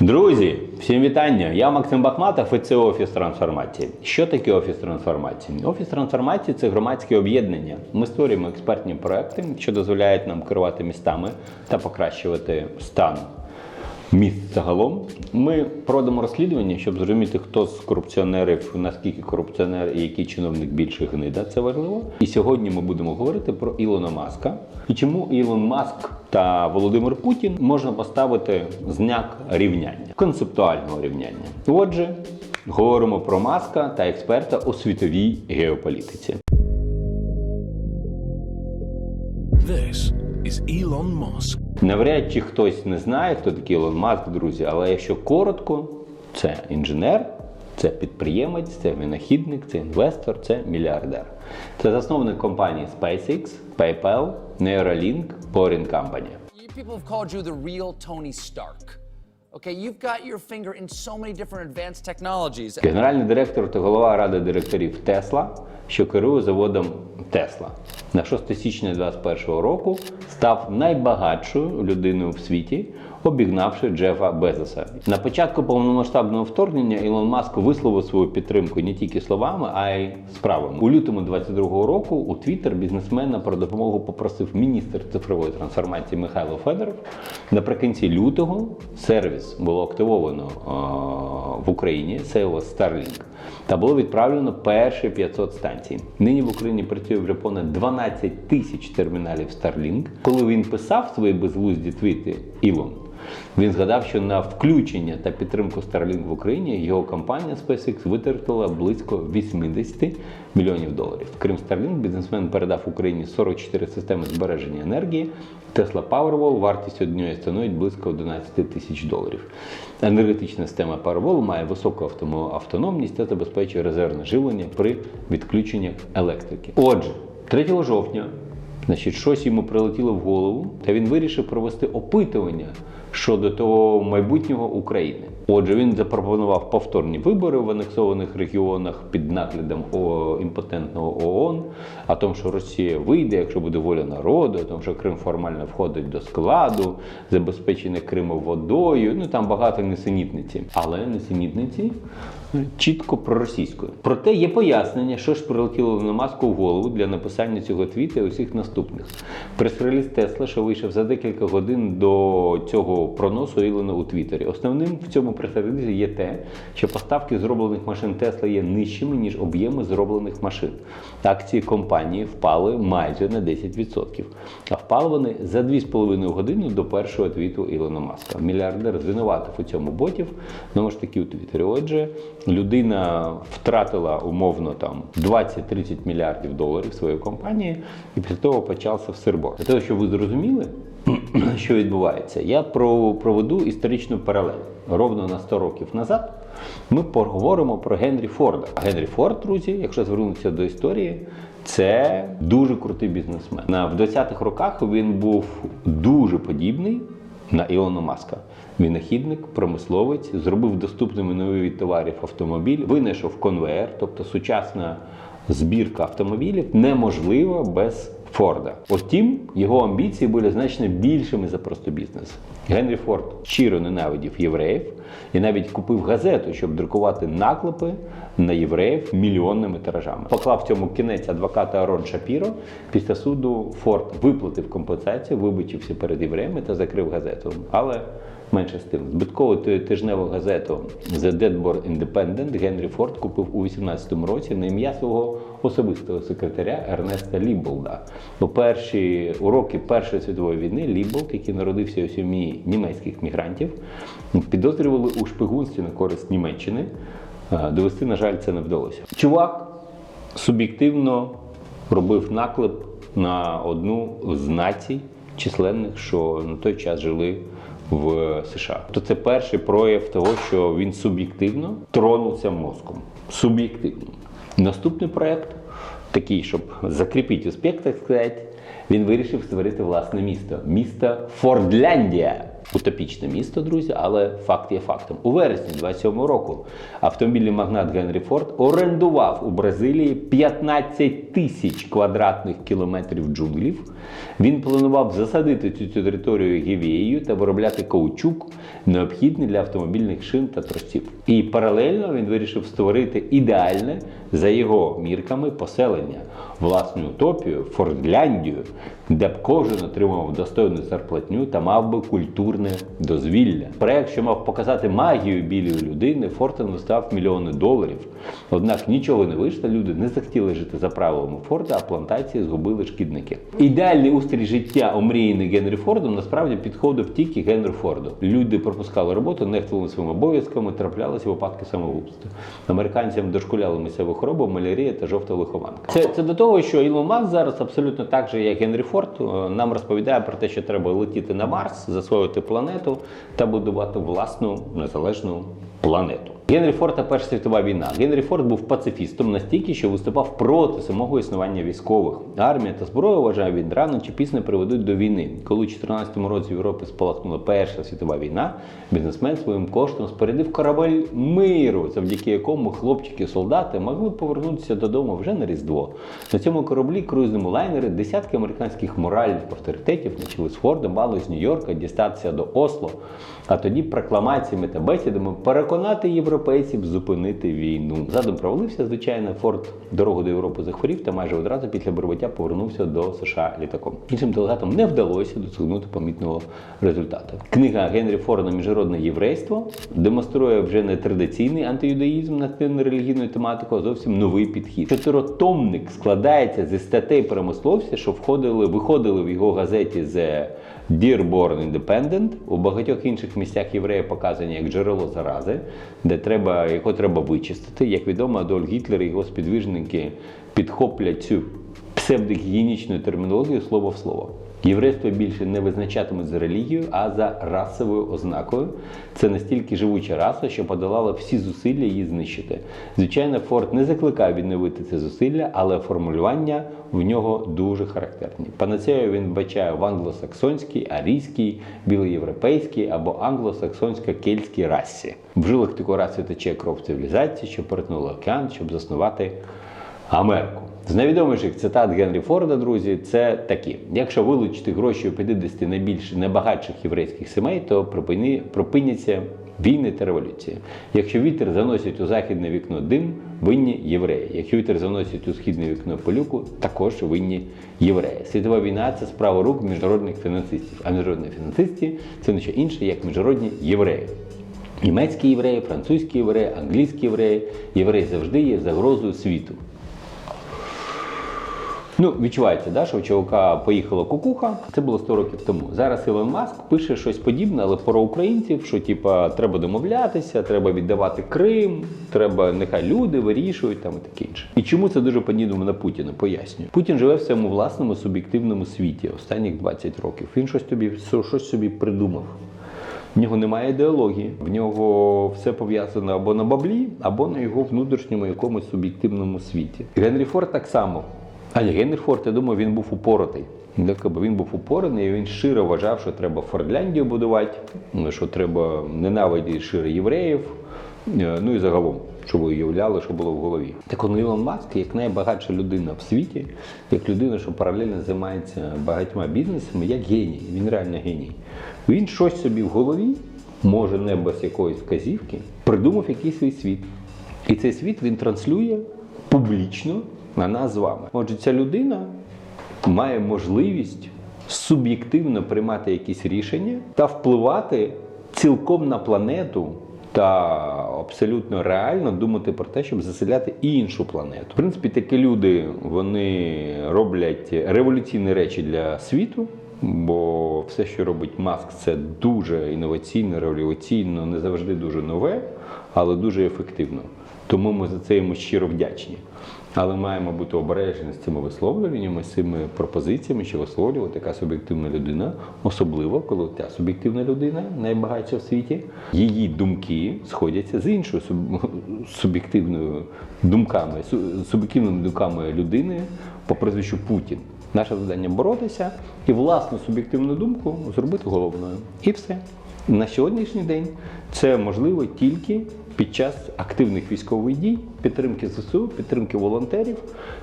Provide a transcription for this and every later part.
Друзі, всім вітання! Я Максим Бахматов і це офіс трансформації. Що таке офіс трансформації? Офіс трансформації це громадське об'єднання. Ми створюємо експертні проекти, що дозволяють нам керувати містами та покращувати стан міст загалом. Ми проводимо розслідування, щоб зрозуміти, хто з корупціонерів, наскільки корупціонер і який чиновник більше гнида. Це важливо. І сьогодні ми будемо говорити про Ілона Маска і чому Ілон Маск та Володимир Путін можна поставити знак рівняння, концептуального рівняння. Отже, говоримо про Маска та експерта у світовій геополітиці. This is Elon Musk. Навряд чи хтось не знає, хто такий Ілон Маск, друзі, але якщо коротко, це інженер, це підприємець, це винахідник, це інвестор, це мільярдер. Це засновник компанії SpaceX, PayPal, Neuralink, Boring Company. You people have called you the real Tony Stark. Генеральний директор та голова ради директорів Тесла, що керує заводом Тесла. На 6 січня 2021 року став найбагатшою людиною в світі, обігнавши Джефа Безоса. На початку повномасштабного вторгнення Ілон Маск висловив свою підтримку не тільки словами, а й справами. У лютому 2022 року у Твіттер бізнесмена про допомогу попросив міністр цифрової трансформації Михайло Федоров. Наприкінці лютого сервіс було активовано е, в Україні, це Starlink, та було відправлено перші 500 станцій. Нині в Україні працює вже понад 12 тисяч терміналів Starlink. Коли він писав свої безглузді твіти Ілон, він згадав, що на включення та підтримку Starlink в Україні його компанія SpaceX витратила близько 80 мільйонів доларів. Крім Starlink, бізнесмен передав Україні 44 системи збереження енергії. Tesla Powerwall вартість однієї становить близько 11 тисяч доларів. Енергетична система Powerwall має високу автономність та забезпечує резервне живлення при відключенні електрики. Отже, 3 жовтня Значить, щось йому прилетіло в голову, та він вирішив провести опитування щодо того майбутнього України. Отже, він запропонував повторні вибори в анексованих регіонах під наглядом О- імпотентного ООН, а тому, що Росія вийде, якщо буде воля народу, а тому, що Крим формально входить до складу, забезпечення Криму водою. Ну там багато несенітниці. Але несенітниці чітко проросійською. Проте є пояснення, що ж прилетіло на маску в голову для написання цього твіта і усіх наступних. Прес-реліз Тесла, що вийшов за декілька годин до цього проносу Ілона у Твіттері. Основним в цьому прес-релізі є те, що поставки зроблених машин Тесла є нижчими, ніж об'єми зроблених машин. Акції компанії впали майже на 10%. А впали вони за 2,5 години до першого твіту Ілона Маска. Мільярдер звинуватив у цьому ботів, знову ж таки у Твіттері. Отже, людина втратила умовно там 20-30 мільярдів доларів своєї компанії, і після того почався всербор. Для того, щоб ви зрозуміли, що відбувається, я про- проведу історичну паралель. Ровно на 100 років назад ми поговоримо про Генрі Форда. Генрі Форд, друзі, якщо звернутися до історії, це дуже крутий бізнесмен. В 20-х роках він був дуже подібний на Ілона Маска. Винахідник, промисловець, зробив доступними нові від товарів автомобіль, винайшов конвейер, тобто сучасна збірка автомобілів неможлива без Форда. Втім, його амбіції були значно більшими за просто бізнес. Генрі Форд щиро ненавидів євреїв і навіть купив газету, щоб друкувати наклепи на євреїв мільйонними тиражами. Поклав цьому кінець адвоката Арон Шапіро. Після суду Форд виплатив компенсацію, вибачився перед євреями та закрив газету. Але Менше з тим, збиткову тижневу газету The Deadboard Independent Генрі Форд купив у 18-му році на ім'я свого особистого секретаря Ернеста Ліболда. У перші уроки Першої світової війни Ліболд, який народився у сім'ї німецьких мігрантів, підозрювали у шпигунстві на користь Німеччини. Е, Довести, на жаль, це не вдалося. Чувак суб'єктивно робив наклеп на одну з націй численних, що на той час жили в США. То це перший прояв того, що він суб'єктивно тронувся мозком. Суб'єктивно. Наступний проєкт, такий, щоб закріпити успіх, так сказати, він вирішив створити власне місто. Місто Фордляндія. Утопічне місто, друзі, але факт є фактом. У вересні 27-го року автомобільний магнат Генрі Форд орендував у Бразилії 15 тисяч квадратних кілометрів джунглів. Він планував засадити цю територію гівією та виробляти каучук, необхідний для автомобільних шин та тросів. І паралельно він вирішив створити ідеальне за його мірками поселення, власну утопію, Фордляндію, де б кожен отримав достойну зарплатню та мав би культурне дозвілля. Проект, що мав показати магію білої людини, Форд інвестував мільйони доларів. Однак нічого не вийшло, люди не захотіли жити за правилами Форда, а плантації згубили шкідники. Ідеальний устрій життя, омріяний Генрі Фордом, насправді підходив тільки Генрі Форду. Люди пропускали роботу, нехтували своїми обов'язками, траплялися випадки самогубства. Американцям дошкуляли місцеву хворобу, малярія та жовта лихоманка. Це, це до того, що Ілон Маск зараз абсолютно так же, як Генрі Форд, е, нам розповідає про те, що треба летіти на Марс, засвоїти планету та будувати власну незалежну планету. Генрі Форд та Перша світова війна. Генрі Форд був пацифістом настільки, що виступав проти самого існування військових. Армія та зброя, вважає він, рано чи пізно приведуть до війни. Коли у 14 році в Європі спалахнула Перша світова війна, бізнесмен своїм коштом спорядив корабель миру, завдяки якому хлопчики солдати могли повернутися додому вже на Різдво. На цьому кораблі круїзному лайнері десятки американських моральних авторитетів на чолі з Фордом мали з Нью-Йорка дістатися до Осло, а тоді прокламаціями та бесідами переконати європейців зупинити війну. Задум провалився, звичайно, Форд дорогу до Європи захворів та майже одразу після прибуття повернувся до США літаком. Іншим делегатам не вдалося досягнути помітного результату. Книга Генрі Форда Міжнародне єврейство демонструє вже не традиційний антиюдаїзм над релігійною тематикою, а зовсім новий підхід. Чотиротомник складається зі статей промисловця, що входили, виходили в його газеті The Dearborn Independent. У багатьох інших місцях євреї показані як джерело зарази, де треба, його треба вичистити. Як відомо, Адольф Гітлер і його спідвижники підхоплять цю псевдогігієнічну термінологію слово в слово. Єврейство більше не визначатимуть за релігією, а за расовою ознакою. Це настільки живуча раса, що подолала всі зусилля її знищити. Звичайно, Форд не закликає відновити це зусилля, але формулювання в нього дуже характерні. Панацею він вбачає в англосаксонській, арійській, білоєвропейській або англосаксонсько-кельтській расі. В жилах такої раси тече кров цивілізації, що перетнула океан, щоб заснувати Америку. З найвідоміших цитат Генрі Форда, друзі, це такі: якщо вилучити гроші у 50 найбільш небагатших єврейських сімей, то припини, припиняться війни та революції. Якщо вітер заносить у західне вікно дим, винні євреї. Якщо вітер заносить у східне вікно пилюку, також винні євреї. Світова війна це справа рук міжнародних фінансистів. А міжнародні фінансисти це не що інше, як міжнародні євреї. Німецькі євреї, французькі євреї, англійські євреї. Євреї завжди є загрозою світу. Ну, відчувається, да, що у чувака поїхала кукуха. Це було 100 років тому. Зараз Ілон Маск пише щось подібне, але про українців, що типа треба домовлятися, треба віддавати Крим, треба нехай люди вирішують там і таке інше. І чому це дуже подібно на Путіна? Пояснюю. Путін живе в своєму власному суб'єктивному світі останніх 20 років. Він щось тобі щось собі придумав. В нього немає ідеології, в нього все пов'язано або на баблі, або на його внутрішньому якомусь суб'єктивному світі. Генрі Форд так само. А ні, я думаю, він був упоротий. Він був упораний, і він щиро вважав, що треба Фордляндію будувати, що треба ненавидіти щиро євреїв. е, Ну і загалом, ви уявляли, що було в голові. Так он Ілон Маск, як найбагатша людина в світі, як людина, що паралельно займається багатьма бізнесами, як геній. Він реально геній. Він щось собі в голові, може не без якоїсь вказівки, придумав якийсь свій світ. І цей світ він транслює публічно на нас з вами. Отже, ця людина має можливість суб'єктивно приймати якісь рішення та впливати цілком на планету. Та абсолютно реально думати про те, щоб заселяти іншу планету. В принципі, такі люди вони роблять революційні речі для світу, бо все, що робить Маск, це дуже інноваційно, революційно, не завжди дуже нове, але дуже ефективно. Тому ми за це йому щиро вдячні. Але маємо бути обережні з цими висловлюваннями, з цими пропозиціями, що висловлює така суб'єктивна людина, особливо коли ця суб'єктивна людина, найбагатша в світі, її думки сходяться з іншою суб- суб'єктивною думками, суб'єктивними думками людини по прізвищу Путін. Наше завдання боротися і власну суб'єктивну думку зробити головною. І все. На сьогоднішній день це можливо тільки під час активних військових дій, підтримки ЗСУ, підтримки волонтерів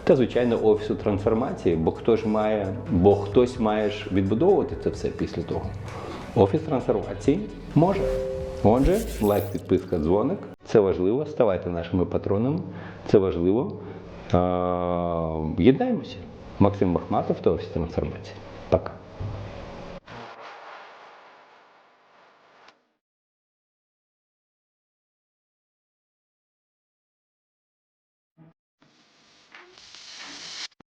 та, звичайно, офісу трансформації, бо хто ж має, бо хтось має ж відбудовувати це все після того. Офіс трансформації може. Отже, лайк, підписка, дзвоник. Це важливо. Ставайте нашими патронами. Це важливо. Єднаємося. Максим Бахматов та офіс трансформації. Пока.